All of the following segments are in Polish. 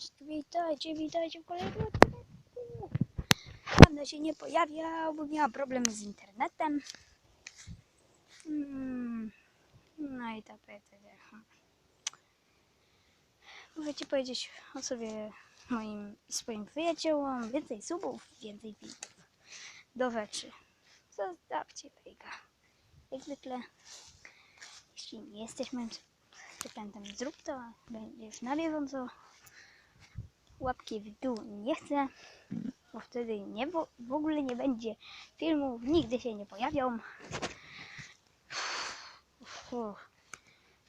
Cześć, witajcie, witajcie w kolejnym odcinku. Dawno się nie pojawiał, bo miała problemy z internetem. Mm, no i tak, tak. Możecie powiedzieć o sobie moim swoim przyjaciołom. Więcej subów, więcej filmów. Do rzeczy. Zostawcie lajka. Jak zwykle, jeśli nie jesteś moim subskrybentem, zrób to. Będziesz na bieżąco łapki w dół nie chcę, bo wtedy nie, w, w ogóle nie będzie filmów, nigdy się nie pojawią. Uff,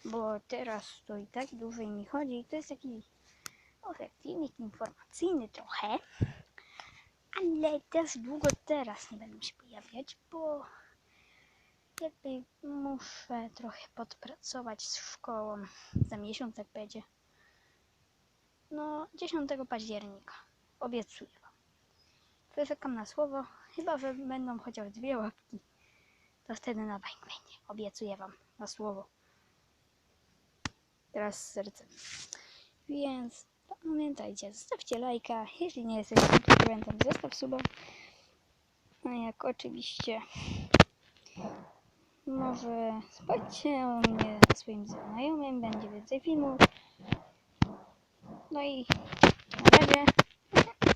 bo teraz to i tak dłużej mi chodzi. To jest taki może filmik informacyjny trochę, ale też długo teraz nie będę się pojawiać, bo jakby muszę trochę podpracować z szkołą. Za miesiąc jak będzie. No, 10 października. Obiecuję wam. Wyrzekam na słowo, chyba że będą chociaż dwie łapki. To wtedy na bank będzie. Obiecuję wam na słowo. Teraz z sercem. Więc pamiętajcie, zostawcie lajka. Jeśli nie jesteś subskrybentem, zostaw suba. A jak oczywiście może spojrzcie o mnie swoim znajomym, będzie więcej filmów. No i na razie.